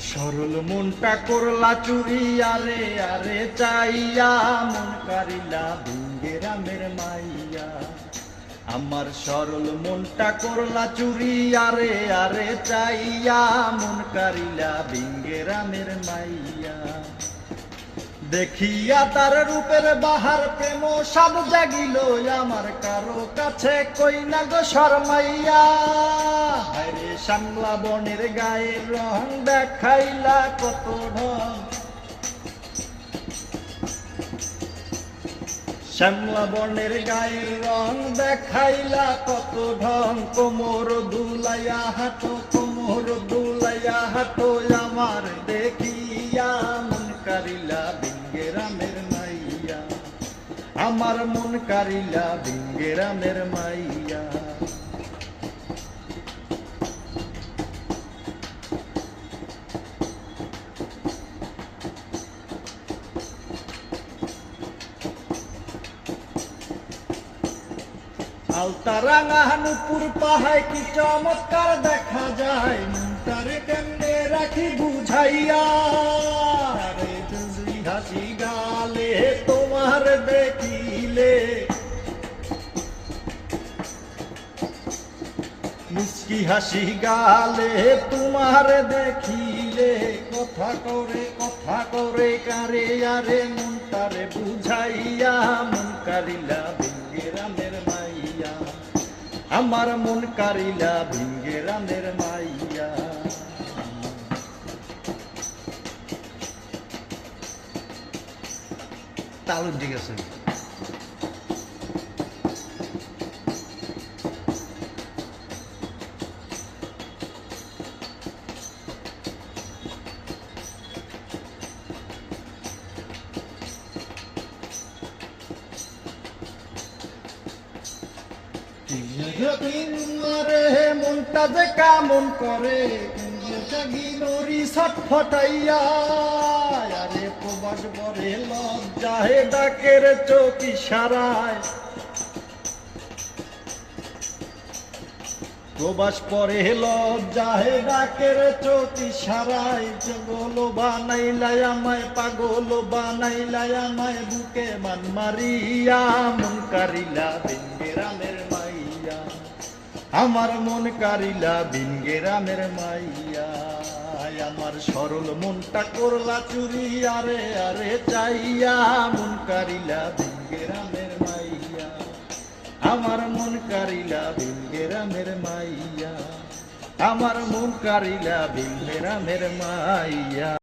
সরল মনটা করলা চুরি আরে আরে চাইয়া মন কারিলা ভুঙ্গে রামের মাইয়া। আমার সরল মনটা করলা চুরি আরে আরে চাইয়া মন কারিলা ভিঙ্গে রামের মাইয়া। দেখিয়া তার রূপের বাহার প্রেম সব জাগিল, আমার কারও কাছে কই না গো শর্মাইয়া। হায়রে সামলা বনের গায়ের রং দেখাইলা কত ঢং শ্যামলা বনের গায়ের রং দেখাইলা কত ঢং কোমর দুলাইয়া হাঁটো, কোমর দুলাইয়া হাঁটো, আমার দেখিয়া মন কারিলা বিঙ্গে রামের মাইয়া, আমার মন কারিলা বিঙ্গে রামের মাইয়া আলতারাঙা হানুপুর পাহায় কি চমৎকার দেখা যায় তারে কেমনে রাখি বুঝাইয়া। মুস্কি হাসি গালে, তোমার দেখিলে কথা করে কথা করে কারে, আরে মন তারে বুঝাইয়া, মন কারিলা ভিঙ্গে রামের মাইয়া। আমার মন কারিলা ভিঙ্গে রামের মাইয়া। তালুন ঠিক আছে। কেমন করে? জাগিনোরি ছটফটাইয়া আরে প্রবাস বরে লজ্জাহে ডাকের চোখ ইশারায় প্রবাস পরে লজ্জাহে ডাকের চোখ ইশারায় জগল বানাইলাই আমায়, পাগল বানাইলাই আমায়, বুকে মান মারিয়া। মন কারিলা আমার মন কারিলা বিঙ্গে রামের মাইয়া। আমার সরল মনটা করলা চুরি, আরে আরে চাইয়া। মন কারিলা বিঙ্গে রামের মাইয়া। আমার মন কারিলা বিঙ্গে রামের মাইয়া। আমার মন কারিলা বিঙ্গে রামের মাইয়া।